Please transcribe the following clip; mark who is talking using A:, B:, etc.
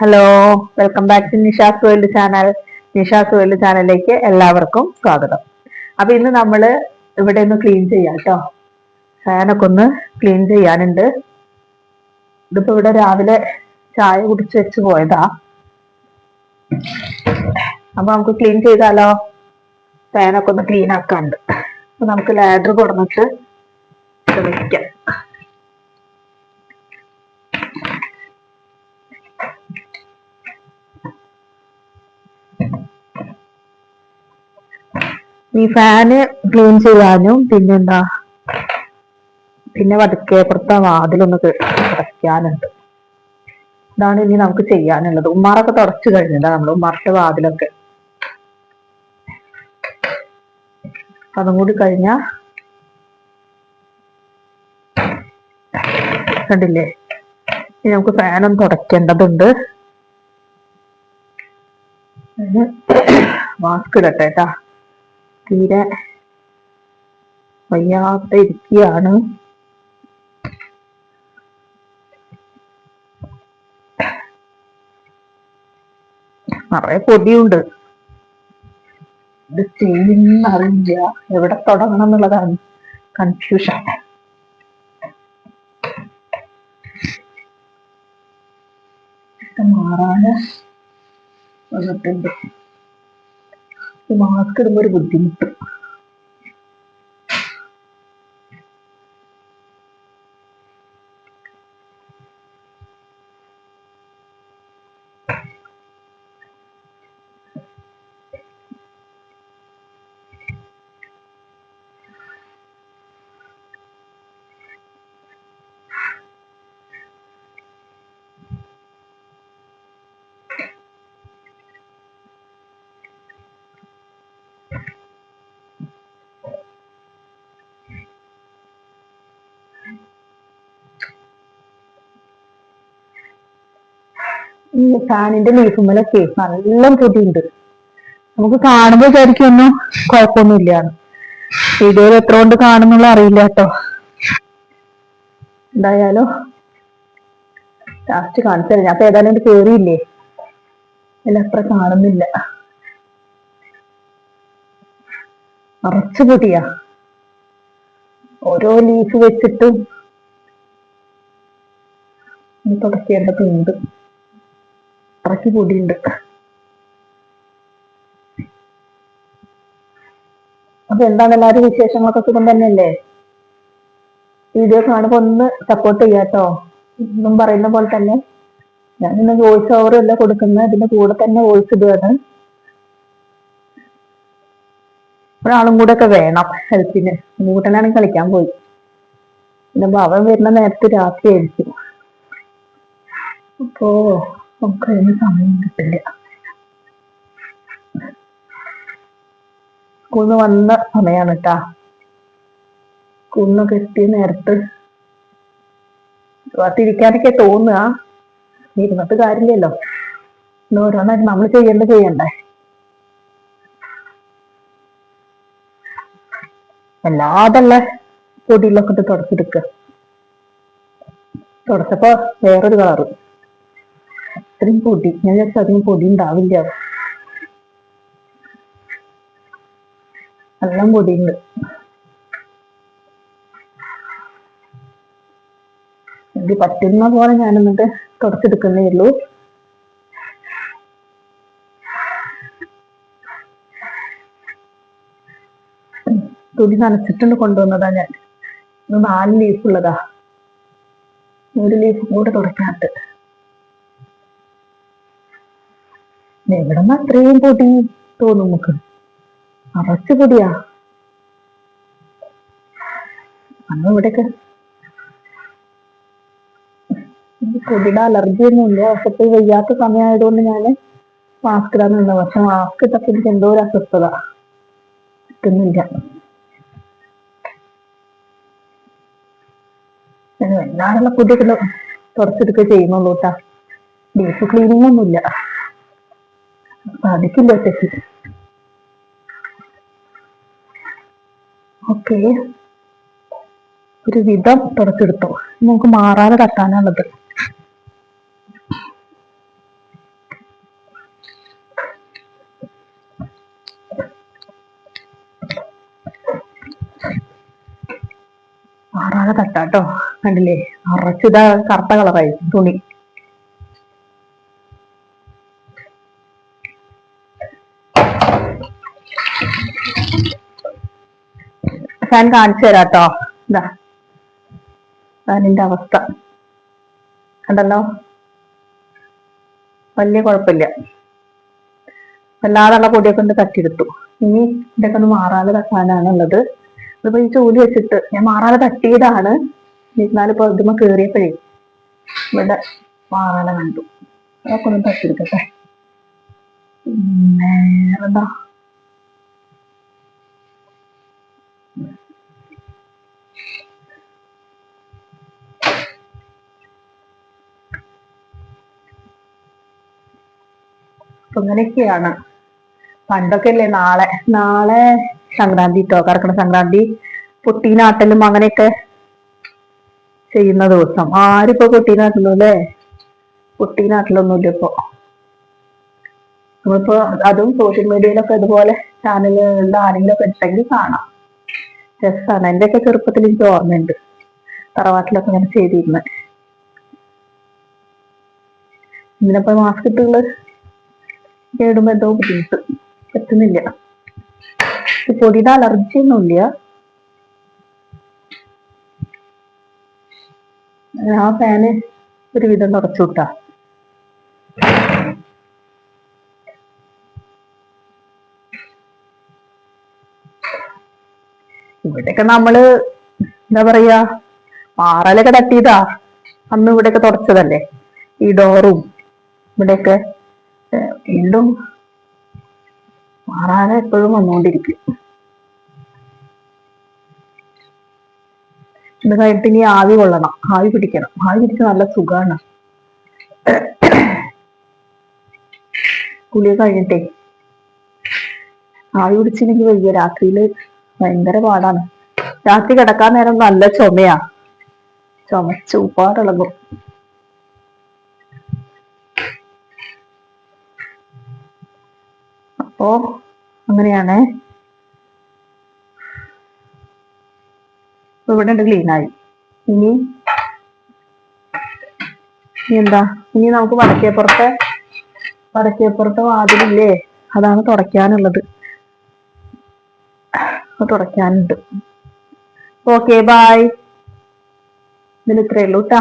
A: Hello welcome back to Nisha's world channel Nisha's world ചാനലിലേക്ക് എല്ലാവർക്കും സ്വാഗതം. അപ്പൊ ഇന്ന് നമ്മൾ ഇവിടെ ഒന്ന് ക്ലീൻ ചെയ്യാം കേട്ടോ ഫാനൊക്കെ ഒന്ന് ക്ലീൻ ചെയ്യാനുണ്ട്. ഇതിപ്പോ ഇവിടെ രാവിലെ ചായ കുടിച്ച് വെച്ച് പോയതാ. അപ്പൊ നമുക്ക് ക്ലീൻ ചെയ്താലോ? ഫാനൊക്കെ ഒന്ന് ക്ലീൻ ആക്കാണ്ട്. അപ്പൊ നമുക്ക് ലാഡർ കൊടുന്നിട്ട് വെക്കാം. ഈ ഫാന് ക്ലീൻ ചെയ്യാനും പിന്നെന്താ പിന്നെ വടക്കേ പുറത്തെ വാതിലൊന്ന് തുടയ്ക്കാനുണ്ട് ഇതാണ് ഇനി നമുക്ക് ചെയ്യാനുള്ളത്. ഉമ്മാറൊക്കെ തുടച്ചു കഴിഞ്ഞതാ നമ്മൾ ഉമ്മാറത്തെ വാതിലൊക്കെ. അതും കൂടി കഴിഞ്ഞ കണ്ടില്ലേ? ഇനി നമുക്ക് ഫാനൊന്ന് തുടയ്ക്കേണ്ടതുണ്ട് മാസ്ക് ഇടട്ടെ കേട്ടാ തീരെ വയ്യാത്ത ഇരിക്കുകയാണ് നിറയെ പൊടിയുണ്ട്. ഇത് ചെയ്യുന്നറിയില്ല. എവിടെ തുടങ്ങണം എന്നുള്ളതാണ് കൺഫ്യൂഷൻ മാറാന് മാസ്ക് ഇടുമ്പോ ഒരു ബുദ്ധിമുട്ട്. ഈ ഫാനിന്റെ ലീഫുമ്മലൊക്കെ നല്ല പൊടിയുണ്ട്. നമുക്ക് കാണുമ്പോ വിചാരിക്കും ഒന്നും കുഴപ്പമൊന്നുമില്ല വീഡിയോയിൽ എത്ര കൊണ്ട് കാണുന്നുള്ള അറിയില്ല കേട്ടോ. എന്തായാലോ ലാസ്റ്റ് കാണിച്ചു തരാം അപ്പൊ ഏതായാലും എന്റെ കേറിയില്ലേ? അല്ല അത്ര കാണുന്നില്ല. നിറച്ചു പൊടിയാ. ഓരോ ലീഫ് വെച്ചിട്ടും തുടക്കേണ്ടതുണ്ട്. അത്രയ്ക്ക് പൊടിയുണ്ട് അപ്പൊ എന്താണ് എല്ലാവരും വിശേഷങ്ങളൊക്കെ സുഖം തന്നെയല്ലേ? വീഡിയോ കാണുമ്പോ ഒന്ന് സപ്പോർട്ട് ചെയ്യാട്ടോ ഇന്നും പറയുന്ന പോലെ തന്നെ ഞാൻ ഇന്ന് വോയിസ് ഓവർ അല്ല കൊടുക്കുന്നത് ഇതിന്റെ കൂടെ തന്നെ വോയിസ് ഇടുകയാണ് ഒരാളും കൂടെ ഒക്കെ വേണം ഹെൽപ്പിന് കൂട്ടനാണെങ്കിൽ കളിക്കാൻ പോയി. പിന്നെ അവൻ വരുന്ന നേരത്തെ രാത്രി ആയിരിക്കും. അപ്പോ നമുക്ക് അതിന് സമയം കിട്ടില്ല. സ്കൂളിൽ വന്ന സമയാണ് കേട്ടാ സ്കൂളിൽ നിന്നൊക്കെ നേരത്ത് തിരിക്കാനൊക്കെ തോന്നുക. ഇരുന്നിട്ട് കാര്യമില്ലല്ലോ. ഓരോന്നായിട്ട് നമ്മൾ ചെയ്യേണ്ട ചെയ്യണ്ടേ. അല്ലാതുള്ള പൊടിയിലൊക്കെ ഇട്ട് തുടച്ചെടുക്കുക തുടച്ചപ്പോ വേറൊരു കളറ്. അത്രയും പൊടി ഞാൻ വിചാരിച്ചു അധികം പൊടി ഉണ്ടാവില്ല. എല്ലാം പൊടിയുണ്ട് എനിക്ക് പറ്റുന്ന പോലെ ഞാൻ എന്നിട്ട് തുടച്ചെടുക്കുന്നേ ഉള്ളൂ. തുണി നനച്ചിട്ടുണ്ട് കൊണ്ടുവന്നതാ ഞാൻ. നാല് ലീഫ് ഉള്ളതാ. ഒരു ലീഫ് കൂടെ തുടക്കാട്ട് എവിടെ നിന്ന് അത്രയും പൊടി തോന്നും നമുക്ക്. അറച്ചു പൊടിയാ. അന്ന് ഇവിടെയൊക്കെ. പൊടിയുടെ അലർജി ഒന്നും ഇല്ല. പക്ഷെ ഇപ്പൊ വയ്യാത്ത സമയമായതുകൊണ്ട് ഞാൻ മാസ്ക് ഇടാൻ നിന്നത് പക്ഷെ മാസ്ക് ഇട്ടപ്പോ എനിക്ക് എന്തോ ഒരു അസ്വസ്ഥത കിട്ടുന്നില്ല. എല്ലാടുള്ള പൊടിയൊക്കെ തുടച്ചെടുക്കുക ചെയ്യുന്നുള്ളൂ കേട്ടാ. ഡീപ്പ് ക്ലീനിങ് ഒന്നുമില്ല. സാധിക്കില്ല ചേച്ചി. ഓക്കെ. ഒരു വിധം തുടച്ചെടുത്തോ. നമുക്ക് മാറാതെ തട്ടാനുള്ളത്. മാറാതെ തട്ടാട്ടോ. കണ്ടില്ലേ? അറച്ചിതാ കറുത്ത കളറായി തുണി. ഫാൻ കാണിച്ചു തരാട്ടോ. ഇതാ ഫാനിന്റെ അവസ്ഥ. കണ്ടല്ലോ? വലിയ കുഴപ്പമില്ല. വല്ലാതുള്ള പൊടിയൊക്കെ ഒന്ന് തട്ടിയെടുത്തു. ഇനി ഇതൊക്കെ ഒന്ന് മാറാതെ തട്ടാനാണ് ഉള്ളത് അതിപ്പോ ഈ ചൂൽ വെച്ചിട്ട് ഞാൻ മാറാതെ തട്ടിയതാണ്. എന്നാലിപ്പോ ഇതുമ്മ കേറിയപ്പോഴേ ഇവിടെ മാറാതെ കണ്ടു. അതൊക്കെ ഒന്ന് തട്ടിയെടുക്കട്ടെ. പിന്നെ വേറെന്താ? അപ്പൊ ഇങ്ങനെയൊക്കെയാണ്. പണ്ടൊക്കെ അല്ലേ നാളെ നാളെ സംക്രാന്തി കർക്കണ കറക്കണ സംക്രാന്തി പൊട്ടീനാട്ടലും അങ്ങനെയൊക്കെ ചെയ്യുന്ന ദിവസം. ആരിപ്പോ പൊട്ടീനാട്ടുന്നു അല്ലേ? പൊട്ടീനാട്ടിലൊന്നുമില്ല ഇപ്പൊ. നമ്മളിപ്പോ അതും സോഷ്യൽ മീഡിയയിലൊക്കെ ഇതുപോലെ ചാനലുകളിൽ ആരെങ്കിലും ഒക്കെ ഉണ്ടെങ്കിൽ കാണാം. രസാണ്. എന്റെയൊക്കെ ചെറുപ്പത്തിൽ എനിക്ക് ഓർമ്മയുണ്ട്. തറവാട്ടിലൊക്കെ ഇങ്ങനെ ചെയ്തിരുന്നത് ഇന്നിപ്പോ മാസ്ക് കേടുമ്പോ എന്തോ ബുദ്ധിമുട്ട്. പറ്റുന്നില്ല. ഈ പൊടിയുടെ അലർജി ഒന്നുമില്ല. ആ ഫാന് ഒരുവിധം തുടച്ചു വിട്ടാ. ഇവിടെയൊക്കെ നമ്മൾ എന്താ പറയാ മാറലൊക്കെ തട്ടിയതാ. അന്ന് ഇവിടെയൊക്കെ തുടച്ചതല്ലേ? ഈ ഡോറും ഇവിടെയൊക്കെ. വീണ്ടും മാറാതെ എപ്പോഴും വന്നുകൊണ്ടിരിക്കും ഇത് കഴിഞ്ഞിട്ട് ഇനി ആവി കൊള്ളണം. ആവി പിടിക്കണം. ആവി പിടിച്ച് നല്ല സുഖമാണ് കുളി കഴിഞ്ഞിട്ടേ ആവി പിടിച്ചില്ലെങ്കിൽ വയ്യ. രാത്രിയിൽ ഭയങ്കര പാടാണ്. രാത്രി കിടക്കാൻ നേരം നല്ല ചുമയാ. ചുമച്ച് ഉപ്പാടിളകും അപ്പോ അങ്ങനെയാണ്. ഇവിടെ ഉണ്ട് ക്ലീനായി. ഇനി എന്താ? ഇനി നമുക്ക് വടക്കേപ്പുറത്തെ വടക്കേപ്പുറത്തെ വാതിലില്ലേ? അതാണ് തുടയ്ക്കാനുള്ളത്. തുടയ്ക്കാനുണ്ട്. ഓക്കെ ബായ് ഇതിന് ഇത്രയേ ഉള്ളൂ കേട്ടാ